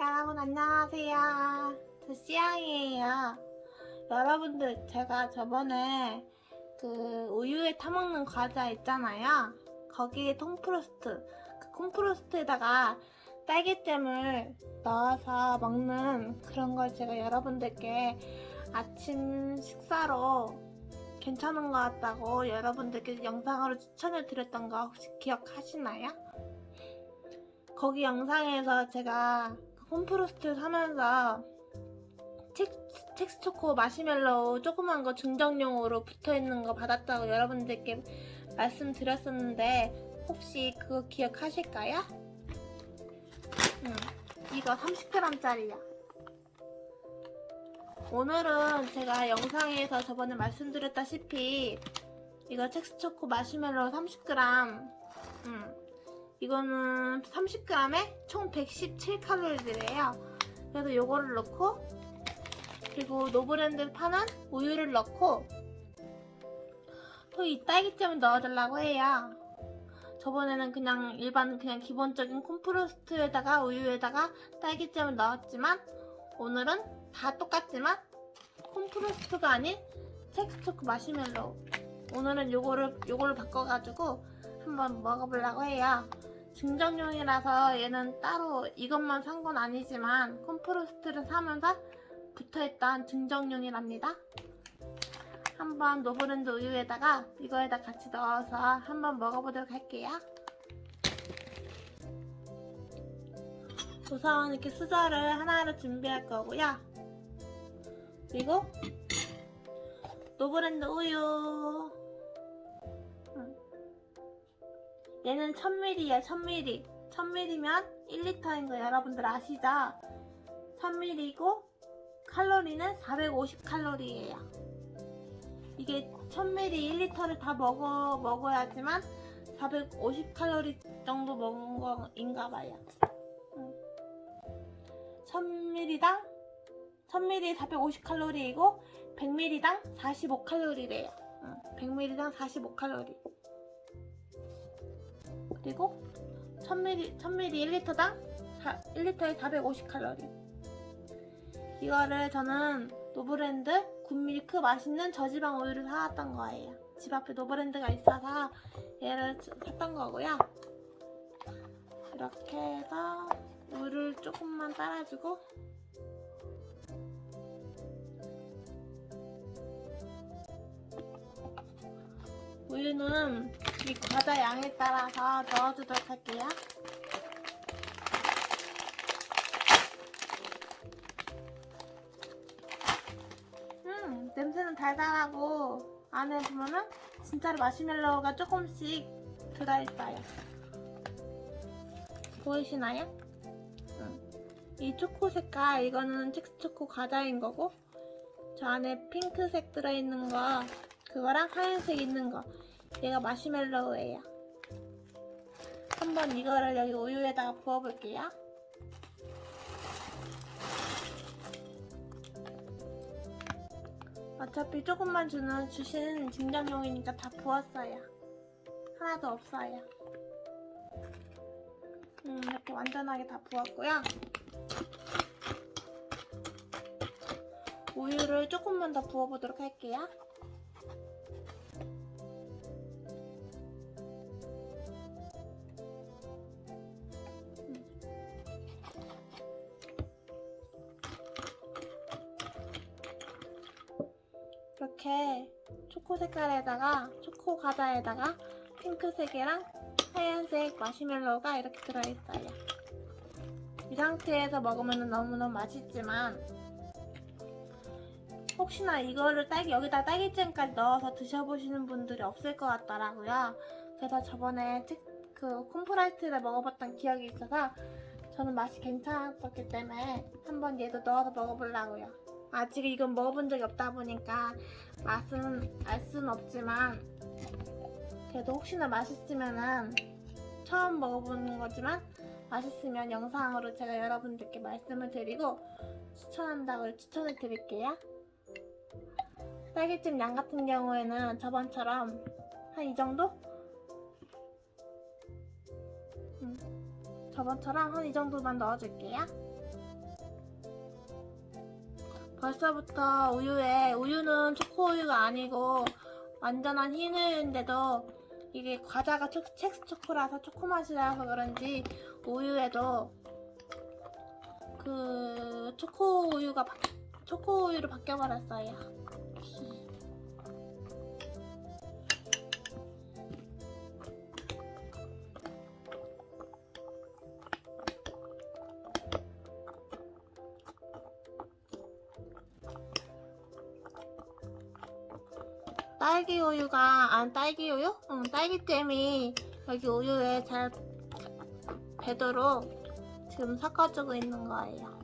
여러분 안녕하세요. 저 씨양이에요. 여러분들 제가 저번에 그 우유에 타먹는 과자 있잖아요. 거기에 콩프로스트, 그 콩프로스트에다가 딸기잼을 넣어서 먹는 그런 걸 제가 여러분들께 아침 식사로 괜찮은 것 같다고 여러분들께 영상으로 추천해 드렸던 거 혹시 기억하시나요? 거기 영상에서 제가 그 홈프로스트 사면서 텍, 텍스 초코 마시멜로우 조그만 거 증정용으로 붙어있는 거 받았다고 여러분들께 말씀드렸었는데 혹시 그거 기억하실까요? 응, 이거 30g짜리야. 오늘은 제가 영상에서 저번에 말씀드렸다시피 이거 텍스초코 마시멜로우 30g 음, 이거는 30g에 총 117칼로리래요. 그래서 요거를 넣고 그리고 노브랜드 파는 우유를 넣고 또 이 딸기잼을 넣어달라고 해요. 저번에는 그냥 일반 그냥 기본적인 콤프로스트에다가 우유에다가 딸기잼을 넣었지만 오늘은 다 똑같지만 콤프로스트가 아닌 텍스초코 마시멜로우 오늘은 요거를 요거를 바꿔가지고 한번 먹어보려고 해요. 증정용이라서 얘는 따로 이것만 산 건 아니지만 콤프로스트를 사면서 붙어있던 증정용이랍니다. 한번 노브랜드 우유에다가 이거에다 같이 넣어서 한번 먹어보도록 할게요. 우선 이렇게 수저를 하나로 준비할 거고요. 그리고 노브랜드 우유 얘는 1000ml야 1000ml 1000ml면 1리터인 거 여러분들 아시죠? 1000ml고 칼로리는 450칼로리예요. 이게 1000ml 1리터를 다 먹어, 먹어야지만 450칼로리 정도 먹은 거인가 봐요. 1000ml당 1000ml 450칼로리이고 100ml당 45칼로리래요. 100ml당 45칼로리 그리고 1000ml, 1000ml 1리터당 1리터에 450칼로리. 이거를 저는 노브랜드 굿밀크 맛있는 저지방 우유를 사왔던 거예요. 집 앞에 노브랜드가 있어서 얘를 샀던 거고요. 이렇게 해서 우유를 조금만 따라주고 우유는 이 과자 양에 따라서 넣어주도록 할게요. 음, 냄새는 달달하고 안에 보면은 진짜로 마시멜로우가 조금씩 들어있어요. 보이시나요? 음. 이 초코 색깔 이거는 첵스초코 과자인 거고 저 안에 핑크색 들어있는 거 그거랑 하얀색 있는 거 얘가 마시멜로우예요. 한번 이거를 여기 우유에다가 부어볼게요. 어차피 조금만 주는 주신 증정용이니까 다 부었어요. 하나도 없어요. 음, 이렇게 완전하게 다 부었고요. 우유를 조금만 더 부어보도록 할게요. 이렇게 초코 색깔에다가 초코 과자에다가 핑크색이랑 하얀색 마시멜로우가 이렇게 들어있어요. 이 상태에서 먹으면 너무너무 맛있지만 혹시나 이거를 딸기 여기다 딸기잼까지 넣어서 드셔보시는 분들이 없을 것 같더라고요. 그래서 저번에 책- 그 콤프라이트를 먹어봤던 기억이 있어서 저는 맛이 괜찮았었기 때문에 한번 얘도 넣어서 먹어보려고요. 아직 이건 먹어본 적이 없다 보니까 맛은 알 수는 없지만 그래도 혹시나 맛있으면은 처음 먹어보는 거지만 맛있으면 영상으로 제가 여러분들께 말씀을 드리고 추천한다고 추천을 드릴게요. 딸기잼 양 같은 경우에는 저번처럼 한 이 정도? 음, 저번처럼 한 이 정도만 넣어줄게요. 벌써부터 우유에 우유는 초코우유가 아니고 완전한 흰 우유인데도 이게 과자가 초, 첵스 초코라서 초코 맛이라서 그런지 우유에도 그 초코 우유가 바, 초코 우유로 바뀌어 버렸어요. 딸기 우유가 안 딸기 우유? 응, 딸기잼이 여기 우유에 잘 배도록 지금 섞어주고 있는 거예요.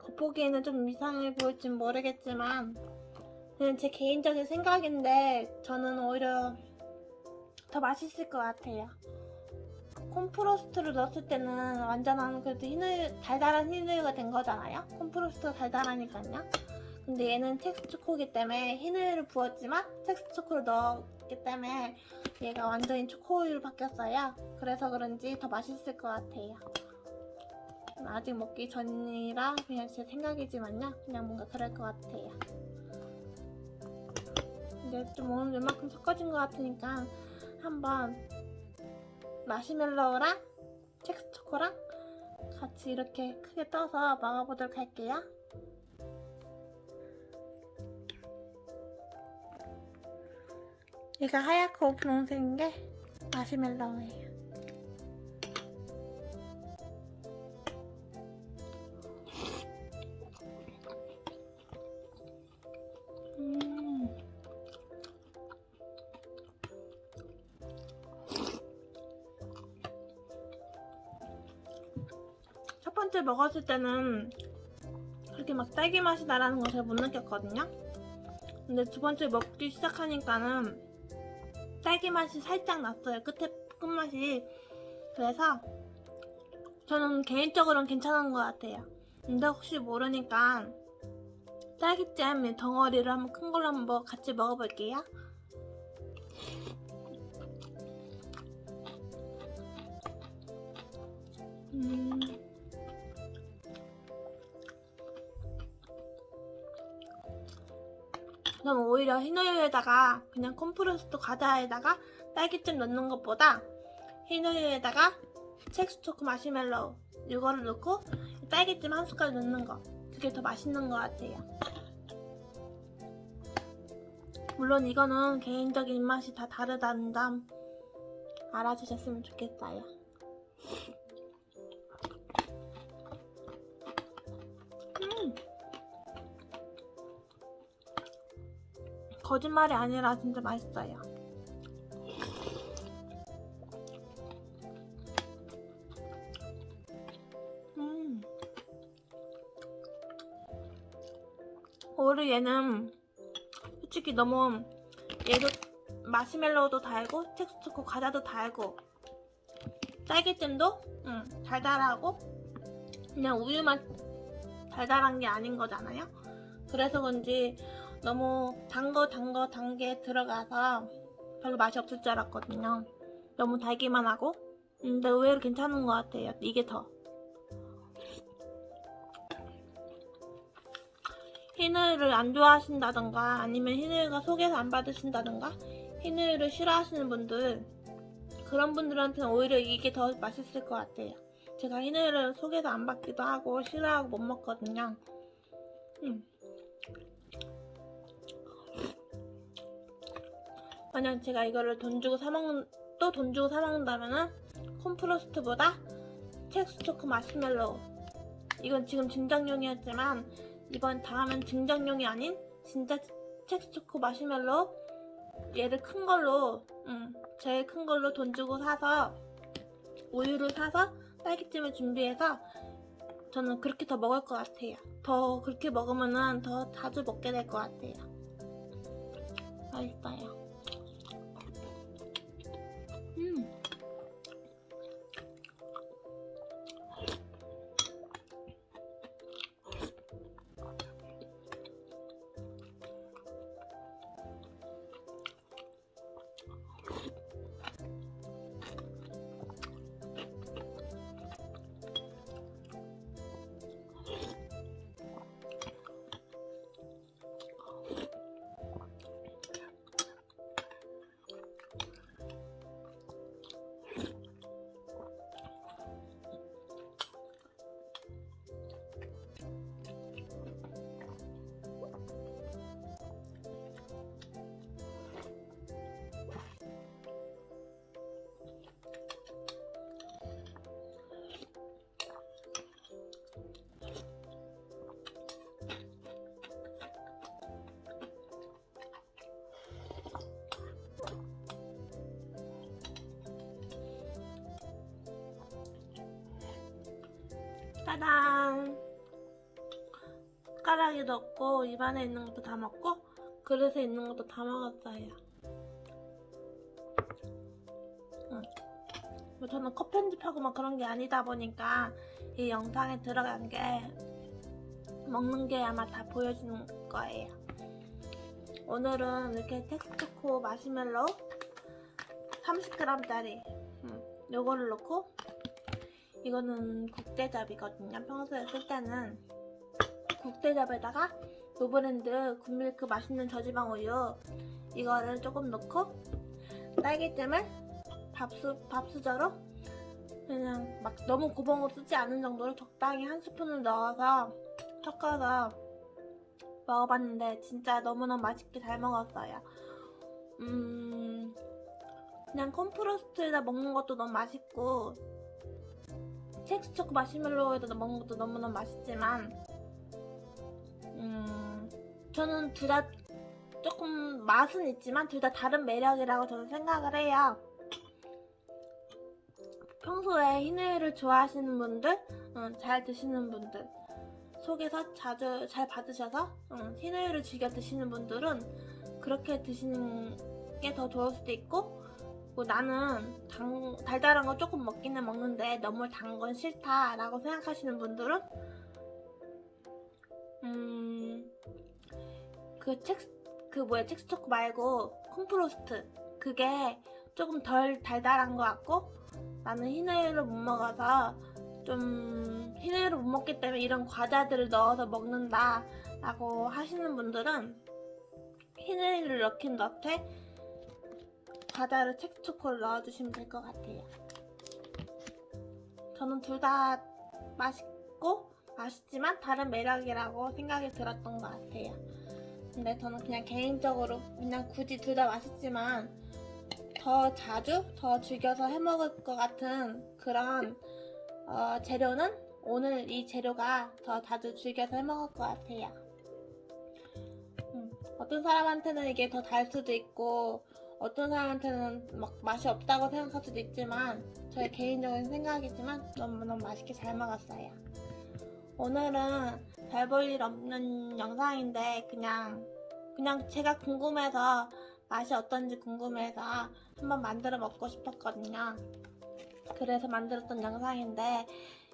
겉보기에는 좀 이상해 보일진 모르겠지만 그냥 제 개인적인 생각인데 저는 오히려 더 맛있을 것 같아요. 콤프로스트를 넣었을 때는 완전한 그래도 흰우유, 달달한 흰우유가 된 거잖아요. 콤프로스트가 달달하니까요. 근데 얘는 텍스 초코기 때문에 흰우유를 부었지만 텍스 초코를 넣었기 때문에 얘가 완전히 초코우유로 바뀌었어요. 그래서 그런지 더 맛있을 것 같아요. 아직 먹기 전이라 그냥 제 생각이지만요. 그냥 뭔가 그럴 것 같아요. 근데 좀 오늘 웬만큼 섞어진 것 같으니까 한번 마시멜로우랑 첵스 초코랑 같이 이렇게 크게 떠서 먹어보도록 할게요. 얘가 하얗고 분홍색인 게 마시멜로우예요. 번째 먹었을 때는 그렇게 막 딸기 맛이 나라는 걸 잘 못 느꼈거든요. 근데 두 번째 먹기 시작하니까는 딸기 맛이 살짝 났어요. 끝에 끝맛이. 그래서 저는 개인적으로는 괜찮은 것 같아요. 근데 혹시 모르니까 딸기잼 덩어리를 한번 큰 걸로 한번 같이 먹어볼게요. 음. 저는 오히려 흰우유에다가 그냥 콤프로스트 과자에다가 딸기잼 넣는 것보다 흰우유에다가 첵스 초코 마시멜로우 이거를 넣고 딸기잼 한 숟갈 넣는 거 그게 더 맛있는 것 같아요. 물론 이거는 개인적인 입맛이 다 다르다는 점 알아주셨으면 좋겠어요. 거짓말이 아니라 진짜 맛있어요. 음. 오히려 얘는 솔직히 너무 얘도 마시멜로우도 달고 텍스초코 과자도 달고 딸기잼도 음, 달달하고 그냥 우유만 달달한 게 아닌 거잖아요. 그래서 그런지 너무 단 거 단 거 단 게 들어가서 별로 맛이 없을 줄 알았거든요. 너무 달기만 하고. 근데 의외로 괜찮은 것 같아요. 이게 더. 흰우유를 안 좋아하신다던가 아니면 흰우유가 속에서 안 받으신다던가 흰우유를 싫어하시는 분들 그런 분들한테는 오히려 이게 더 맛있을 것 같아요. 제가 흰우유를 속에서 안 받기도 하고 싫어하고 못 먹거든요. 음. 만약 제가 이거를 돈 주고 사 먹는 또 돈 주고 사 먹는다면은 콤프로스트보다 첵스 초코 마시멜로우 이건 지금 증정용이었지만 이번 다음엔 증정용이 아닌 진짜 첵스 초코 마시멜로우 얘를 큰 걸로 음, 제일 큰 걸로 돈 주고 사서 우유를 사서 딸기잼을 준비해서 저는 그렇게 더 먹을 것 같아요. 더 그렇게 먹으면은 더 자주 먹게 될 것 같아요. 맛있어요. 짜잔 숟가락에 넣고 입안에 있는 것도 다 먹고 그릇에 있는 것도 다 먹었어요. 응. 뭐 저는 컷 편집하고 막 그런 게 아니다 보니까 이 영상에 들어간 게 먹는 게 아마 다 보여주는 거예요. 오늘은 이렇게 텍스초코 마시멜로 30g짜리 음, 요거를 넣고 이거는 국대잡이거든요. 평소에 쓸 때는 국대잡에다가 노브랜드 굿밀크 맛있는 저지방 우유 이거를 조금 넣고 딸기잼을 밥수, 밥수저로 그냥 막 너무 고봉으로 쓰지 않은 정도로 적당히 한 스푼을 넣어서 섞어서 먹어봤는데 진짜 너무너무 맛있게 잘 먹었어요. 음, 그냥 콤프로스트에다 먹는 것도 너무 맛있고 텍스 초코 마시멜로에다 먹는 것도 너무너무 맛있지만 음, 저는 둘 다 조금 맛은 있지만 둘 다 다른 매력이라고 저는 생각을 해요. 평소에 흰우유를 좋아하시는 분들, 음, 잘 드시는 분들, 속에서 자주 잘 받으셔서 음, 흰우유를 즐겨 드시는 분들은 그렇게 드시는 게 더 좋을 수도 있고 뭐 나는 당, 달달한 거 조금 먹기는 먹는데 너무 단 건 싫다라고 생각하시는 분들은 음, 그 책, 그 뭐야 텍스초코 말고 콤프로스트. 그게 조금 덜 달달한 것 같고 나는 흰우유를 못 먹어서 좀 흰우유를 못 먹기 때문에 이런 과자들을 넣어서 먹는다 라고 하시는 분들은 흰우유를 넣긴 넣되 과자를 텍스초코를 넣어주시면 될 것 같아요 저는 둘 다 맛있고 맛있지만 다른 매력이라고 생각이 들었던 것 같아요 근데 저는 그냥 개인적으로 그냥 굳이 둘 다 맛있지만 더 자주 더 즐겨서 해 먹을 것 같은 그런 어, 재료는 오늘 이 재료가 더 자주 즐겨서 해 먹을 것 같아요. 음, 어떤 사람한테는 이게 더 달 수도 있고 어떤 사람한테는 막 맛이 없다고 생각할 수도 있지만 저의 개인적인 생각이지만 너무너무 맛있게 잘 먹었어요. 오늘은 별 볼 일 없는 영상인데 그냥 그냥 제가 궁금해서 맛이 어떤지 궁금해서 한번 만들어 먹고 싶었거든요. 그래서 만들었던 영상인데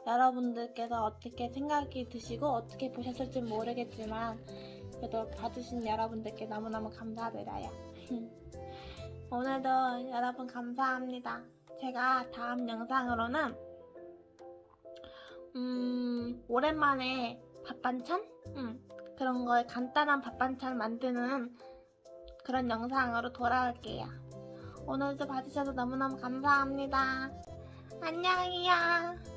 여러분들께서 어떻게 생각이 드시고 어떻게 보셨을지 모르겠지만 그래도 봐주신 여러분들께 너무너무 감사드려요. 오늘도 여러분 감사합니다. 제가 다음 영상으로는 음, 오랜만에 밥 반찬? 음, 그런 거에 간단한 밥 반찬 만드는 그런 영상으로 돌아올게요. 오늘도 봐주셔서 너무너무 감사합니다. 안녕히요.